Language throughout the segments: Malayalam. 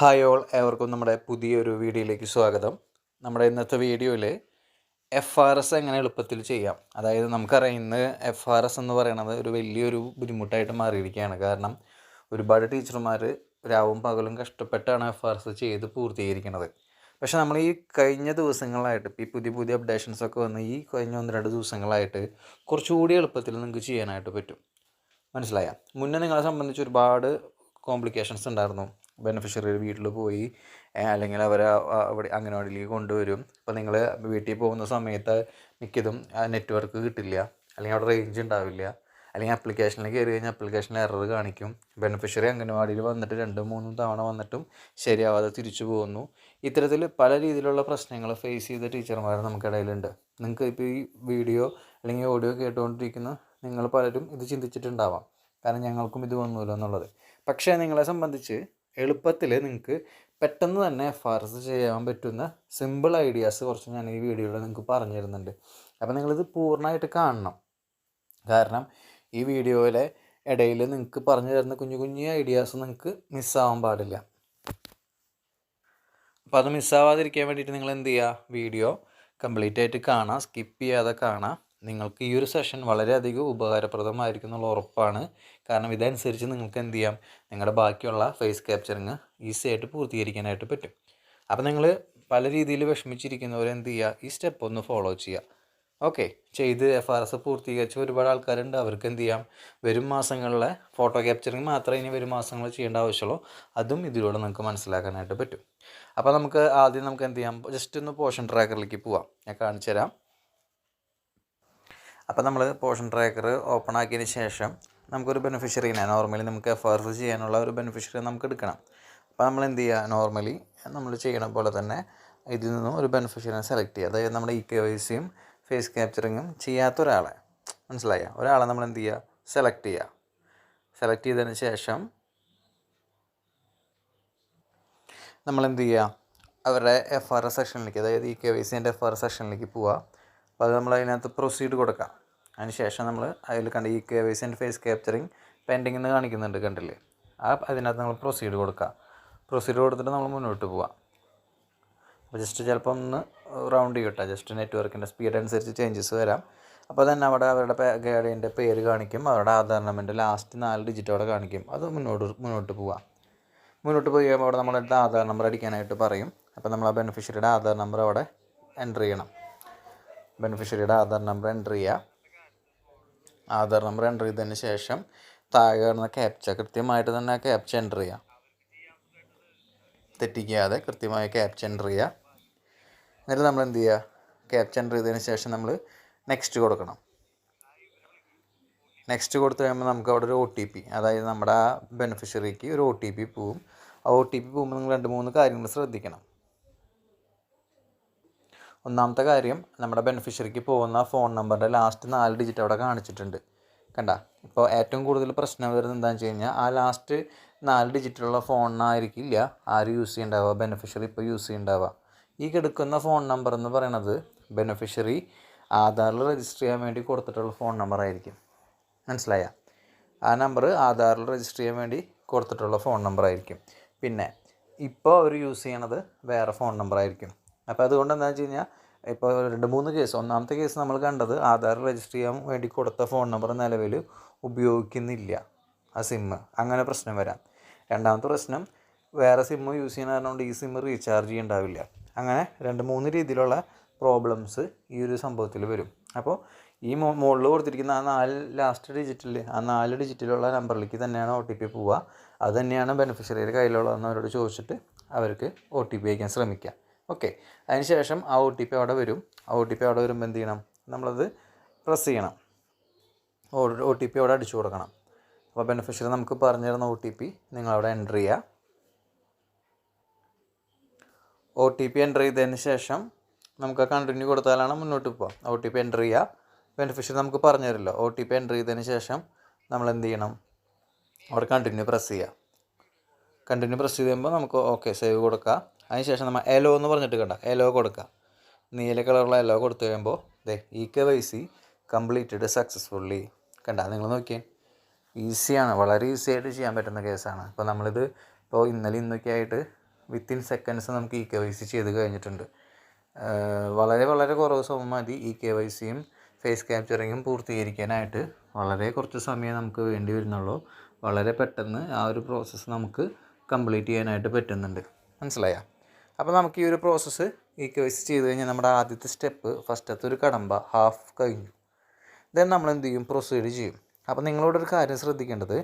ഹായ് ഓൾ ഏവർക്കും നമ്മുടെ പുതിയൊരു വീഡിയോയിലേക്ക് സ്വാഗതം. നമ്മുടെ ഇന്നത്തെ വീഡിയോയിൽ എഫ് ആർ എസ് എങ്ങനെ എളുപ്പത്തിൽ ചെയ്യാം? അതായത് നമുക്കറിയാം ഇന്ന് എഫ് ആർ എസ് എന്ന് പറയുന്നത് ഒരു വലിയൊരു ബുദ്ധിമുട്ടായിട്ട് മാറിയിരിക്കുകയാണ്. കാരണം ഒരുപാട് ടീച്ചർമാർ രാവും പകലും കഷ്ടപ്പെട്ടാണ് എഫ് ആർ എസ് ചെയ്ത് പൂർത്തീകരിക്കുന്നത് പക്ഷേ നമ്മൾ ഈ കഴിഞ്ഞ ദിവസങ്ങളായിട്ട് ഈ പുതിയ പുതിയ അപ്ഡേഷൻസ് ഒക്കെ വന്ന് ഈ കഴിഞ്ഞ ഒന്ന് രണ്ട് ദിവസങ്ങളായിട്ട് കുറച്ചുകൂടി എളുപ്പത്തിൽ നിങ്ങൾക്ക് ചെയ്യാനായിട്ട് പറ്റും. മനസ്സിലായ? മുന്നേ നിങ്ങളെ സംബന്ധിച്ച് ഒരുപാട് കോംപ്ലിക്കേഷൻസ് ഉണ്ടായിരുന്നു. ബെനിഫിഷ്യറി വീട്ടിൽ പോയി അല്ലെങ്കിൽ അവരെ അവിടെ അംഗനവാടിയിലേക്ക് കൊണ്ടുവരും. അപ്പോൾ നിങ്ങൾ വീട്ടിൽ പോകുന്ന സമയത്ത് മിക്കതും നെറ്റ്വർക്ക് കിട്ടില്ല. അല്ലെങ്കിൽ അവിടെ റേഞ്ച് ഉണ്ടാവില്ല. അല്ലെങ്കിൽ ആപ്ലിക്കേഷനിൽ കയറി കഴിഞ്ഞാൽ ആപ്ലിക്കേഷനിൽ എറർ കാണിക്കും. ബെനിഫിഷ്യറി അംഗനവാടിയിൽ വന്നിട്ട് രണ്ടും മൂന്നും തവണ വന്നിട്ടും ശരിയാവാതെ തിരിച്ചു പോകുന്നു ഇത്തരത്തിൽ പല രീതിയിലുള്ള പ്രശ്നങ്ങൾ ഫേസ് ചെയ്ത ടീച്ചർമാർ നമുക്കിടയിലുണ്ട് നിങ്ങൾക്ക് ഇപ്പോൾ ഈ വീഡിയോ അല്ലെങ്കിൽ ഓഡിയോ കേട്ടുകൊണ്ടിരിക്കുന്ന നിങ്ങൾ പലരും ഇത് ചിന്തിച്ചിട്ടുണ്ടാവാം. കാരണം ഞങ്ങൾക്കും ഇത് വന്നല്ലോ എന്നുള്ളത്. പക്ഷേ നിങ്ങളെ സംബന്ധിച്ച് എളുപ്പത്തിൽ നിങ്ങൾക്ക് പെട്ടെന്ന് തന്നെ എഫ് ആർ എസ് ചെയ്യാൻ പറ്റുന്ന സിമ്പിൾ ഐഡിയാസ് കുറച്ച് ഞാൻ ഈ വീഡിയോയിൽ നിങ്ങൾക്ക് പറഞ്ഞു തരുന്നുണ്ട്. അപ്പോൾ നിങ്ങളിത് പൂർണമായിട്ട് കാണണം. കാരണം ഈ വീഡിയോയിലെ ഇടയിൽ നിങ്ങൾക്ക് പറഞ്ഞു തരുന്ന കുഞ്ഞു കുഞ്ഞു ഐഡിയാസ് നിങ്ങൾക്ക് മിസ്സാവാൻ പാടില്ല. അപ്പോൾ അത് മിസ്സാവാതിരിക്കാൻ വേണ്ടിയിട്ട് നിങ്ങൾ എന്ത് ചെയ്യുക? വീഡിയോ കംപ്ലീറ്റ് ആയിട്ട് കാണാം സ്കിപ്പ് ചെയ്യാതെ കാണാം. നിങ്ങൾക്ക് ഈ ഒരു സെഷൻ വളരെയധികം ഉപകാരപ്രദമായിരിക്കും എന്നുള്ള ഉറപ്പാണ്. കാരണം ഇതനുസരിച്ച് നിങ്ങൾക്ക് എന്ത് ചെയ്യാം? നിങ്ങളുടെ ബാക്കിയുള്ള ഫേസ് ക്യാപ്ചറിങ് ഈസി ആയിട്ട് പൂർത്തീകരിക്കാനായിട്ട് പറ്റും. അപ്പോൾ നിങ്ങൾ പല രീതിയിൽ വിഷമിച്ചിരിക്കുന്നവർ എന്ത് ചെയ്യുക? ഈ സ്റ്റെപ്പ് ഒന്ന് ഫോളോ ചെയ്യുക. ഓക്കെ ചെയ്ത് എഫ് ആർ എസ് പൂർത്തീകരിച്ച ഒരുപാട് ആൾക്കാരുണ്ട്. അവർക്ക് എന്ത് ചെയ്യാം? വരും മാസങ്ങളിലെ ഫോട്ടോ ക്യാപ്ചറിങ് മാത്രമേ ഇനി വരും മാസങ്ങളിൽ ചെയ്യേണ്ട ആവശ്യമുള്ളൂ. അതും ഇതിലൂടെ നമുക്ക് മനസ്സിലാക്കാനായിട്ട് പറ്റും. അപ്പോൾ നമുക്ക് ആദ്യം നമുക്ക് എന്ത് ചെയ്യാം? ജസ്റ്റ് ഒന്ന് പോഷൻ ട്രാക്കറിലേക്ക് പോവാം. ഞാൻ കാണിച്ചു തരാം അപ്പോൾ നമ്മൾ പോഷൻ ട്രാക്കർ ഓപ്പൺ ആക്കിയതിന് ശേഷം നമുക്കൊരു ബെനിഫിഷ്യറിനെ നോർമലി നമുക്ക് എഫ് ആർ ചെയ്യാനുള്ള ഒരു ബെനിഫിഷ്യറി നമുക്ക് എടുക്കണം. അപ്പോൾ നമ്മൾ എന്ത് ചെയ്യുക? നോർമലി നമ്മൾ ചെയ്യണ പോലെ തന്നെ ഇതിൽ നിന്നും ഒരു ബെനിഫിഷ്യറിനെ സെലക്ട് ചെയ്യുക. അതായത് നമ്മുടെ ഇ കെ വൈ സിയും ഫേസ് ക്യാപ്ചറിങ്ങും ചെയ്യാത്ത ഒരാളെ. മനസ്സിലായ? ഒരാളെ നമ്മൾ എന്ത് ചെയ്യുക? സെലക്ട് ചെയ്യുക. സെലക്ട് ചെയ്തതിന് ശേഷം നമ്മൾ എന്ത് ചെയ്യുക? അവരുടെ എഫ് ആർ സെക്ഷനിലേക്ക് അതായത് ഇ കെ വൈ സിന്റെ എഫ് ആർ സെക്ഷനിലേക്ക് പോവുക. അപ്പോൾ അത് നമ്മൾ അതിനകത്ത് പ്രൊസീഡ് കൊടുക്കാം. അതിന് ശേഷം നമ്മൾ അതിൽ കണ്ട E K Y C and face capturing pending എന്ന് കാണിക്കുന്നുണ്ട് കണ്ടില്ലേ? ആ അതിനകത്ത് നമ്മൾ പ്രൊസീഡ് കൊടുക്കാം. പ്രൊസീഡ് കൊടുത്തിട്ട് നമ്മൾ മുന്നോട്ട് പോവാം. അപ്പോൾ ജസ്റ്റ് ചിലപ്പോൾ ഒന്ന് റൗണ്ട് ചെയ്യട്ടെ. ജസ്റ്റ് നെറ്റ്വർക്കിന്റെ സ്പീഡ് അനുസരിച്ച് ചേഞ്ചസ് വരാം. അപ്പോൾ തന്നെ അവിടെ അവരുടെ ഗൈഡിന്റെ പേര് കാണിക്കും. അവരുടെ ആധാർ നമ്പറിന്റെ ലാസ്റ്റ് നാല് ഡിജിറ്റ് അവിടെ കാണിക്കും. അത് മുന്നോട്ട് മുന്നോട്ട് പോവാം. മുന്നോട്ട് പോയി കഴിയുമ്പോൾ അവിടെ നമ്മളെടുത്ത് ആധാർ നമ്പർ അടിക്കാനായിട്ട് പറയും. അപ്പോൾ നമ്മൾ ആ ബെനിഫിഷ്യറിയുടെ ആധാർ നമ്പർ അവിടെ എന്റർ ചെയ്യണം. ബെനിഫിഷ്യറിയുടെ ആധാർ നമ്പർ എന്റർ ചെയ്യുക ആധാർ നമ്പർ എന്റർ ചെയ്തതിന് ശേഷം താഴെ വരുന്ന ക്യാപ്ച കൃത്യമായിട്ട് തന്നെ ആ ക്യാപ്ച എന്റർ ചെയ്യുക തെറ്റിക്കാതെ കൃത്യമായ ക്യാപ്ച എന്റർ ചെയ്യുക എന്നിട്ട് നമ്മൾ എന്ത് ചെയ്യുക ക്യാപ്ച എന്റർ ചെയ്തതിന് ശേഷം നമ്മൾ നെക്സ്റ്റ് കൊടുക്കണം. നെക്സ്റ്റ് കൊടുത്തു കഴിയുമ്പോൾ നമുക്ക് അവിടെ ഒരു ഒ ടി പി അതായത് നമ്മുടെ ആ ബെനിഫിഷ്യറിക്ക് ഒരു ഒ ടി പി പോവും. ആ ഒ ടി പി പോകുമ്പോൾ നിങ്ങൾ രണ്ട് മൂന്ന് കാര്യങ്ങൾ ശ്രദ്ധിക്കണം. ഒന്നാമത്തെ കാര്യം നമ്മുടെ ബെനിഫിഷ്യറിക്ക് പോകുന്ന ഫോൺ നമ്പറിന്റെ ലാസ്റ്റ് നാല് ഡിജിറ്റ് അവിടെ കാണിച്ചിട്ടുണ്ട്. കണ്ട? ഇപ്പോൾ ഏറ്റവും കൂടുതൽ പ്രശ്നം വരുന്നത് എന്താണെന്ന് വെച്ച് കഴിഞ്ഞാൽ ആ ലാസ്റ്റ് നാല് ഡിജിറ്റുള്ള ഫോണിനായിരിക്കില്ല ആര് യൂസ് ചെയ്യുന്നുണ്ടാവുക ബെനിഫിഷ്യറി ഇപ്പോൾ യൂസ് ചെയ്യുന്നുണ്ടാവുക ഈ കിടക്കുന്ന ഫോൺ നമ്പർ എന്ന് പറയുന്നത് ബെനിഫിഷ്യറി ആധാറിൽ രജിസ്റ്റർ ചെയ്യാൻ വേണ്ടി കൊടുത്തിട്ടുള്ള ഫോൺ നമ്പർ ആയിരിക്കും. മനസ്സിലായ? ആ നമ്പർ ആധാറിൽ രജിസ്റ്റർ ചെയ്യാൻ വേണ്ടി കൊടുത്തിട്ടുള്ള ഫോൺ നമ്പർ ആയിരിക്കും. പിന്നെ ഇപ്പോൾ അവർ യൂസ് ചെയ്യണത് വേറെ ഫോൺ നമ്പർ ആയിരിക്കും. അപ്പോൾ അതുകൊണ്ട് എന്താണെന്ന് വെച്ച് കഴിഞ്ഞാൽ ഇപ്പോൾ രണ്ട് മൂന്ന് കേസ് ഒന്നാമത്തെ കേസ് നമ്മൾ കണ്ടത് ആധാർ രജിസ്റ്റർ ചെയ്യാൻ വേണ്ടി കൊടുത്ത ഫോൺ നമ്പർ നിലവിൽ ഉപയോഗിക്കുന്നില്ല ആ സിമ്മ് അങ്ങനെ പ്രശ്നം വരാം. രണ്ടാമത്തെ പ്രശ്നം വേറെ സിമ്മ് യൂസ് ചെയ്യുന്ന കാരണം കൊണ്ട് ഈ സിമ്മ് റീചാർജ് ചെയ്യണ്ടാവില്ല. അങ്ങനെ രണ്ട് മൂന്ന് രീതിയിലുള്ള പ്രോബ്ലംസ് ഈ ഒരു സംഭവത്തിൽ വരും. അപ്പോൾ ഈ മുകളിൽ കൊടുത്തിരിക്കുന്ന ആ നാല് ലാസ്റ്റ് ഡിജിറ്റിൽ ആ നാല് ഡിജിറ്റിലുള്ള നമ്പറിലേക്ക് തന്നെയാണ് ഒ ടി പി പോവുക. അത് തന്നെയാണ് ബെനിഫിഷ്യറിയുടെ കയ്യിലുള്ളതെന്ന് അവരോട് ചോദിച്ചിട്ട് അവർക്ക് ഒ ടി പി അയക്കാൻ ശ്രമിക്കുക. ഓക്കെ. അതിനുശേഷം ആ ഒ ടി പി അവിടെ വരും. ആ ഒ ടി പി അവിടെ വരുമ്പോൾ എന്ത് ചെയ്യണം? നമ്മളത് പ്രസ് ചെയ്യണം. ഒ ടി പി അവിടെ അടിച്ചു കൊടുക്കണം. അപ്പോൾ ബെനിഫിഷ്യറി നമുക്ക് പറഞ്ഞു തരുന്ന ഒ ടി പി നിങ്ങളവിടെ എന്റർ ചെയ്യുക ഒ ടി പി എന്റർ ചെയ്തതിന് ശേഷം നമുക്ക് കണ്ടിന്യൂ കൊടുത്താലാണ് മുന്നോട്ട് പോകാം ഒ ടി പി എന്റർ ചെയ്യുക ബെനിഫിഷ്യറി നമുക്ക് പറഞ്ഞു തരുമല്ലോ ഒ ടി പി എന്റർ ചെയ്തതിന് ശേഷം നമ്മൾ എന്ത് ചെയ്യണം? അവിടെ കണ്ടിന്യൂ പ്രസ് ചെയ്യുക കണ്ടിന്യൂ പ്രസ് ചെയ്ത് കഴിയുമ്പോൾ നമുക്ക് ഓക്കെ സേവ് കൊടുക്കുക അതിനുശേഷം നമ്മൾ എലോ എന്ന് പറഞ്ഞിട്ട് കണ്ട എലോ കൊടുക്കുക നീല കളറുള്ള എലോ കൊടുത്തു കഴിയുമ്പോൾ ദേ E K Y C completed successfully കണ്ട നിങ്ങൾ നോക്കിയേ. ഈസിയാണ് വളരെ ഈസി ആയിട്ട് ചെയ്യാൻ പറ്റുന്ന കേസാണ് ഇപ്പോൾ നമ്മളിത് ഇപ്പോൾ ഇന്നലെ ഇന്നൊക്കെ ആയിട്ട് വിത്തിൻ സെക്കൻഡ്സ് നമുക്ക് ഇ കെ വൈ സി ചെയ്ത് കഴിഞ്ഞിട്ടുണ്ട്. വളരെ വളരെ കുറവ് സമയം മതി ഇ കെ വൈ സിയും ഫേസ് ക്യാപ്ചറിങ്ങും പൂർത്തീകരിക്കാനായിട്ട്. വളരെ കുറച്ച് സമയം നമുക്ക് വേണ്ടി വരുന്നുള്ളൂ. വളരെ പെട്ടെന്ന് ആ ഒരു പ്രോസസ്സ് നമുക്ക് കംപ്ലീറ്റ് ചെയ്യാനായിട്ട് പറ്റുന്നുണ്ട്. മനസ്സിലായോ? അപ്പോൾ നമുക്ക് ഈ ഒരു പ്രോസസ്സ് ഈ കെ ചെയ്ത് കഴിഞ്ഞാൽ നമ്മുടെ ആദ്യത്തെ സ്റ്റെപ്പ് ഫസ്റ്റത്തെ ഒരു കടമ്പ ഹാഫ് കഴിഞ്ഞു. ദെൻ നമ്മൾ എന്ത് ചെയ്യും? പ്രൊസീഡ് ചെയ്യും. അപ്പോൾ നിങ്ങളോട് ഒരു കാര്യം ശ്രദ്ധിക്കേണ്ടത്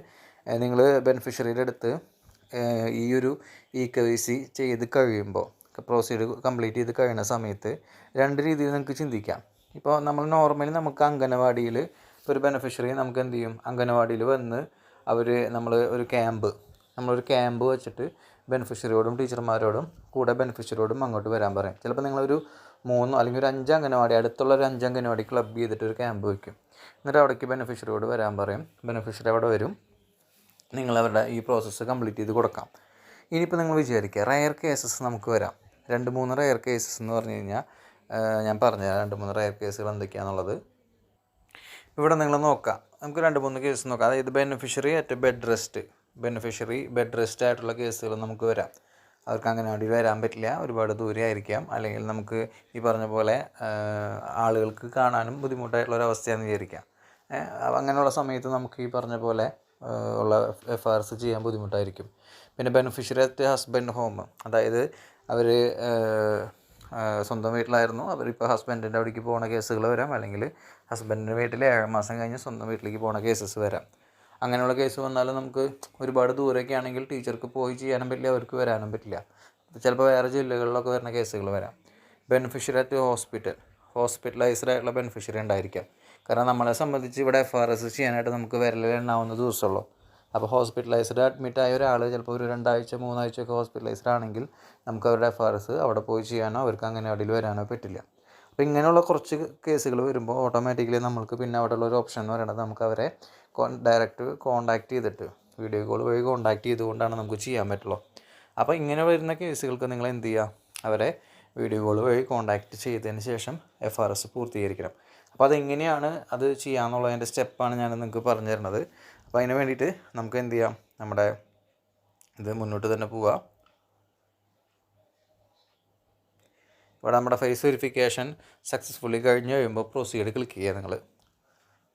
നിങ്ങൾ ബെനിഫിഷ്യറിയുടെ അടുത്ത് ഈ ഒരു ഇ കെ വൈ സി ചെയ്ത് കഴിയുമ്പോൾ പ്രൊസീഡ് കംപ്ലീറ്റ് ചെയ്ത് കഴിയുന്ന സമയത്ത് രണ്ട് രീതിയിൽ നിങ്ങൾക്ക് ചിന്തിക്കാം. ഇപ്പോൾ നമ്മൾ നോർമലി നമുക്ക് അംഗനവാടിയിൽ ഒരു ബെനിഫിഷ്യറി നമുക്ക് എന്ത് ചെയ്യും? അംഗനവാടിയിൽ വന്ന് അവർ നമ്മൾ ഒരു ക്യാമ്പ് നമ്മളൊരു ക്യാമ്പ് വെച്ചിട്ട് ബെനിഫിഷ്യറിയോടും ടീച്ചർമാരോടും കൂടെ ബെനിഫിഷ്യറിയോടും അങ്ങോട്ട് വരാൻ പറയും. ചിലപ്പോൾ നിങ്ങളൊരു മൂന്നോ അല്ലെങ്കിൽ ഒരു അഞ്ച് അംഗനവാടി അടുത്തുള്ള ഒരു അഞ്ച് അംഗനവാടി ക്ലബ് ചെയ്തിട്ട് ഒരു ക്യാമ്പ് വയ്ക്കും എന്നിട്ട് അവിടേക്ക് ബെനിഫിഷ്യറിയോട് വരാൻ പറയും. ബെനിഫിഷ്യറി അവിടെ വരും. നിങ്ങൾ അവരുടെ ഈ പ്രോസസ്സ് കംപ്ലീറ്റ് ചെയ്ത് കൊടുക്കാം. ഇനിയിപ്പോൾ നിങ്ങൾ വിചാരിക്കുക റയർ കേസസ് നമുക്ക് വരാം. രണ്ട് മൂന്ന് റയർ കേസസ് എന്ന് പറഞ്ഞു കഴിഞ്ഞാൽ ഞാൻ പറഞ്ഞുതരാം രണ്ട് മൂന്ന് റയർ കേസുകൾ എന്തൊക്കെയാണെന്നുള്ളത് ഇവിടെ നിങ്ങൾ നോക്കാം. നമുക്ക് രണ്ട് മൂന്ന് കേസ് നോക്കാം. അതായത് beneficiary at bed rest beneficiary bed rest ആയിട്ടുള്ള കേസുകൾ നമുക്ക് വരാം. അവർക്ക് അംഗനവാടി വരാൻ പറ്റില്ല ഒരുപാട് ദൂരെ ആയിരിക്കാം. അല്ലെങ്കിൽ നമുക്ക് ഈ പറഞ്ഞ പോലെ ആളുകൾക്ക് കാണാനും ബുദ്ധിമുട്ടായിട്ടുള്ള ഒരു അവസ്ഥയാണെന്ന് വിചാരിക്കാം. അങ്ങനെയുള്ള സമയത്ത് നമുക്ക് ഈ പറഞ്ഞ പോലെ ഉള്ള എഫ് ആർ എസ് ചെയ്യാൻ ബുദ്ധിമുട്ടായിരിക്കും. പിന്നെ ബെനിഫിഷ്യറി അറ്റ് ഹസ്ബൻഡ് ഹോം അതായത് അവർ സ്വന്തം വീട്ടിലായിരുന്നു. അവരിപ്പോൾ ഹസ്ബൻഡിന്റെ അവിടേക്ക് പോകുന്ന കേസുകൾ വരാം. അല്ലെങ്കിൽ ഹസ്ബൻഡിന്റെ വീട്ടിൽ ഏഴ് മാസം കഴിഞ്ഞ് സ്വന്തം വീട്ടിലേക്ക് പോകുന്ന കേസസ് വരാം. അങ്ങനെയുള്ള കേസ് വന്നാലും നമുക്ക് ഒരുപാട് ദൂരമൊക്കെ ആണെങ്കിൽ ടീച്ചർക്ക് പോയി ചെയ്യാനും പറ്റില്ല അവർക്ക് വരാനും പറ്റില്ല. ചിലപ്പോൾ വേറെ ജില്ലകളിലൊക്കെ വരുന്ന കേസുകൾ വരാം. ബെനിഫിഷ്യറി അറ്റ് ഹോസ്പിറ്റൽ ഹോസ്പിറ്റലൈസ്ഡ് ആയിട്ടുള്ള ബെനിഫിഷ്യറി ഉണ്ടായിരിക്കാം. കാരണം നമ്മളെ സംബന്ധിച്ച് ഇവിടെ എഫ് ആർ എസ് ചെയ്യാനായിട്ട് നമുക്ക് വിരലിലെണ്ണാവുന്ന ദിവസമുള്ളൂ. അപ്പോൾ ഹോസ്പിറ്റലൈസ്ഡ് അഡ്മിറ്റ് ആയ ഒരാൾ ചിലപ്പോൾ ഒരു രണ്ടാഴ്ച മൂന്നാഴ്ച ഒക്കെ ഹോസ്പിറ്റലൈസ്ഡ് ആണെങ്കിൽ നമുക്ക് അവരുടെ എഫ് ആർ എസ് അവിടെ പോയി ചെയ്യാനോ അവർക്ക് അങ്ങനെ അടിയിൽ വരാനോ പറ്റില്ല. അപ്പോൾ ഇങ്ങനെയുള്ള കുറച്ച് കേസുകൾ വരുമ്പോൾ ഓട്ടോമാറ്റിക്കലി നമ്മൾക്ക് പിന്നെ അവിടെയുള്ള ഒരു ഓപ്ഷൻ എന്ന് പറയുന്നത് നമുക്ക് അവരെ ഡയറക്റ്റ് കോൺടാക്ട് ചെയ്തിട്ട് വീഡിയോ കോൾ വഴി കോണ്ടാക്ട് ചെയ്തുകൊണ്ടാണ് നമുക്ക് ചെയ്യാൻ പറ്റുള്ളൂ. അപ്പോൾ ഇങ്ങനെ വരുന്ന കേസുകൾക്ക് നിങ്ങൾ എന്ത് ചെയ്യുക അവരെ വീഡിയോ കോൾ വഴി കോണ്ടാക്ട് ചെയ്തതിന് ശേഷം എഫ് ആർ എസ് പൂർത്തീകരിക്കണം. അപ്പോൾ അതെങ്ങനെയാണ് അത് ചെയ്യാമെന്നുള്ളതിന്റെ സ്റ്റെപ്പാണ് ഞാൻ നിങ്ങൾക്ക് പറഞ്ഞു തരുന്നത്. അപ്പോൾ അതിന് വേണ്ടിയിട്ട് നമുക്ക് എന്ത് ചെയ്യാം? നമ്മുടെ ഇത് മുന്നോട്ട് തന്നെ പോവാം. ഇവിടെ നമ്മുടെ ഫേസ് വെരിഫിക്കേഷൻ സക്സസ്ഫുള്ളി കഴിഞ്ഞ് കഴിയുമ്പോൾ പ്രൊസീഡ് ക്ലിക്ക് ചെയ്യുക നിങ്ങൾ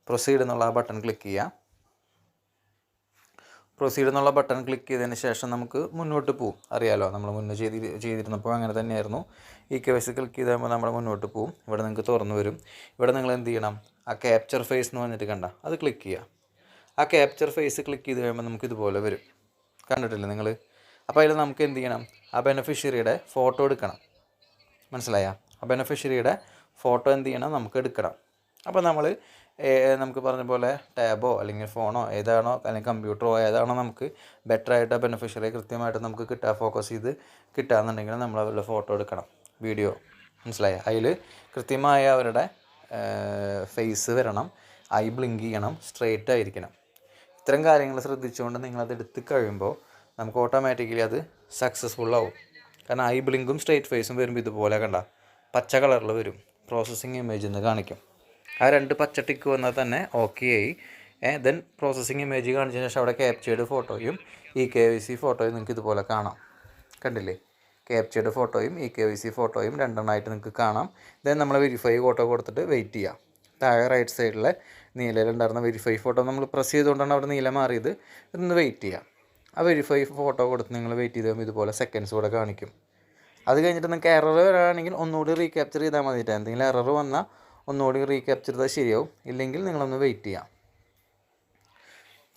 പ്രൊസീഡ് എന്നുള്ള ആ ബട്ടൺ ക്ലിക്ക് ചെയ്യുക പ്രൊസീഡ് എന്നുള്ള ബട്ടൺ ക്ലിക്ക് ചെയ്തതിന് ശേഷം നമുക്ക് മുന്നോട്ട് പോകും അറിയാലോ നമ്മൾ മുന്നേ ചെയ്തി ചെയ്തിരുന്നപ്പോൾ അങ്ങനെ തന്നെയായിരുന്നു. ഈ കെ വൈ ക്ലിക്ക് ചെയ്ത് നമ്മൾ മുന്നോട്ട് പോകും ഇവിടെ നിങ്ങൾക്ക് തുറന്നു വരും. ഇവിടെ നിങ്ങൾ എന്ത് ചെയ്യണം? ആ ക്യാപ്ചർ ഫേസ് എന്ന് പറഞ്ഞിട്ട് കണ്ട അത് ക്ലിക്ക് ചെയ്യുക ആ ക്യാപ്ചർ ഫേസ് ക്ലിക്ക് ചെയ്ത് കഴിയുമ്പോൾ നമുക്ക് ഇതുപോലെ വരും. കണ്ടിട്ടില്ലേ നിങ്ങൾ അപ്പോൾ അതിൽ നമുക്ക് എന്ത് ചെയ്യണം? ആ ബെനഫിഷ്യറിയുടെ ഫോട്ടോ എടുക്കണം. മനസ്സിലായ? ആ ബെനഫിഷ്യറിയുടെ ഫോട്ടോ എന്ത് ചെയ്യണം? നമുക്ക് എടുക്കണം. അപ്പോൾ നമ്മൾ നമുക്ക് പറഞ്ഞ പോലെ ടാബോ അല്ലെങ്കിൽ ഫോണോ ഏതാണോ അല്ലെങ്കിൽ കമ്പ്യൂട്ടറോ ഏതാണോ നമുക്ക് ബെറ്റർ ആയിട്ട് ബെനിഫിഷ്യറി കൃത്യമായിട്ട് നമുക്ക് കിട്ടുക ഫോക്കസ് ചെയ്ത് കിട്ടുകയെന്നുണ്ടെങ്കിൽ നമ്മൾ അവരുടെ ഫോട്ടോ എടുക്കണം. വീഡിയോ മനസ്സിലായി? അതിൽ കൃത്യമായ അവരുടെ ഫേസ് വരണം. ഐ ബ്ലിങ്ക് ചെയ്യണം. സ്ട്രെയിറ്റ് ആയിരിക്കണം. ഇത്തരം കാര്യങ്ങൾ ശ്രദ്ധിച്ചുകൊണ്ട് നിങ്ങളത് എടുത്ത് കഴിയുമ്പോൾ നമുക്ക് ഓട്ടോമാറ്റിക്കലി അത് സക്സസ്ഫുൾ ആവും. കാരണം ഐ ബ്ലിങ്കും സ്ട്രെയിറ്റ് ഫേസും വരുമ്പോൾ ഇതുപോലെ കണ്ട പച്ച കളറിൽ വരും. പ്രോസസ്സിങ് ഇമേജ് എന്ന് കാണിക്കും. ആ രണ്ട് പച്ച ടിക്ക് വന്നാൽ തന്നെ ഓക്കെ ആയി. ദെൻ പ്രോസസ്സിങ് ഇമേജ് കാണിച്ചതിന് ശേഷം അവിടെ ക്യാപ്ചേർഡ് ഫോട്ടോയും ഇ കെ വി സി ഫോട്ടോയും നിങ്ങൾക്ക് ഇതുപോലെ കാണാം. കണ്ടില്ലേ? ക്യാപ്ചേർഡ് ഫോട്ടോയും ഇ കെ വി സി ഫോട്ടോയും രണ്ടെണ്ണമായിട്ട് നിങ്ങൾക്ക് കാണാം. ദെൻ നമ്മൾ വെരിഫൈ ഫോട്ടോ കൊടുത്തിട്ട് വെയിറ്റ് ചെയ്യാം. താഴെ റൈറ്റ് സൈഡിലെ നീലയിലുണ്ടായിരുന്ന വെരിഫൈ ഫോട്ടോ നമ്മൾ പ്രസ് ചെയ്തുകൊണ്ടാണ് അവിടെ നീല മാറിയത്. ഇതൊന്ന് വെയിറ്റ് ചെയ്യാം. ആ വെരിഫൈ ഫോട്ടോ കൊടുത്ത് നിങ്ങൾ വെയിറ്റ് ചെയ്ത് ഇതുപോലെ സെക്കൻഡ്സ് കൂടെ കാണിക്കും. അത് കഴിഞ്ഞിട്ട് നിങ്ങൾക്ക് എറർ വരാണെങ്കിൽ ഒന്നുകൂടി റീക്യാപ്ചർ ചെയ്താൽ മതിയിട്ട് എന്തെങ്കിലും എറർ വന്നാൽ ഒന്നുകൂടി റീക്യാപ്ചർ ചെയ്താൽ ശരിയാവും. ഇല്ലെങ്കിൽ നിങ്ങളൊന്ന് വെയിറ്റ് ചെയ്യാം.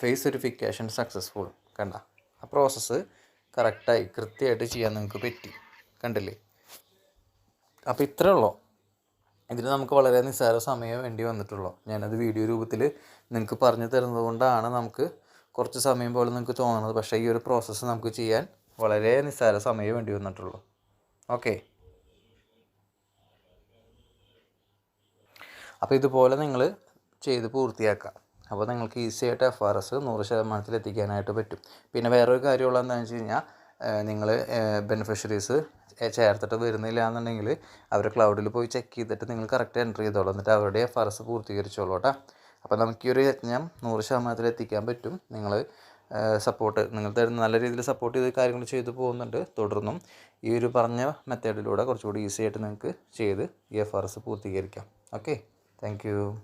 ഫേസ് വെരിഫിക്കേഷൻ സക്സസ്ഫുൾ കണ്ട? ആ പ്രോസസ്സ് കറക്റ്റായി കൃത്യമായിട്ട് ചെയ്യാൻ നിങ്ങൾക്ക് പറ്റി. കണ്ടില്ലേ? അപ്പോൾ ഇത്രേ ഉള്ളൂ. ഇതിന് നമുക്ക് വളരെ നിസ്സാര സമയം വേണ്ടി വന്നിട്ടുള്ളൂ. ഞാനത് വീഡിയോ രൂപത്തിൽ നിങ്ങൾക്ക് പറഞ്ഞു തരുന്നത് കൊണ്ടാണ് നമുക്ക് കുറച്ച് സമയം പോലെ നിങ്ങൾക്ക് തോന്നുന്നത്. പക്ഷേ ഈ ഒരു പ്രോസസ്സ് നമുക്ക് ചെയ്യാൻ വളരെ നിസ്സാര സമയം വേണ്ടി വന്നിട്ടുള്ളൂ. ഓക്കെ അപ്പോൾ ഇതുപോലെ നിങ്ങൾ ചെയ്ത് പൂർത്തിയാക്കാം അപ്പോൾ നിങ്ങൾക്ക് ഈസി ആയിട്ട് എഫ് ആർ എസ് നൂറ് ശതമാനത്തിൽ എത്തിക്കാനായിട്ട് പറ്റും. പിന്നെ വേറൊരു കാര്യമുള്ള എന്താണെന്ന് വെച്ച് കഴിഞ്ഞാൽ നിങ്ങൾ ബെനിഫിഷ്യറീസ് ചേർത്തിട്ട് വരുന്നില്ല എന്നുണ്ടെങ്കിൽ അവർ ക്ലൗഡിൽ പോയി ചെക്ക് ചെയ്തിട്ട് നിങ്ങൾ കറക്റ്റ് എന്റർ ചെയ്തോളൂ. എന്നിട്ട് അവരുടെ എഫ് ആർ എസ് പൂർത്തീകരിച്ചോളൂ കേട്ടോ. അപ്പോൾ നമുക്ക് ഈ ഒരു യജ്ഞം നൂറ് ശതമാനത്തിൽ എത്തിക്കാൻ പറ്റും. നിങ്ങൾ സപ്പോർട്ട് നിങ്ങൾ തരുന്ന നല്ല രീതിയിൽ സപ്പോർട്ട് ചെയ്ത് കാര്യങ്ങൾ ചെയ്തു പോകുന്നുണ്ട്. തുടർന്നും ഈ ഒരു പറഞ്ഞ മെത്തേഡിലൂടെ കുറച്ചുകൂടി ഈസി ആയിട്ട് നിങ്ങൾക്ക് ചെയ്ത് ഈ എഫ് ആർ എസ് പൂർത്തീകരിക്കാം. ഓക്കെ? Thank you.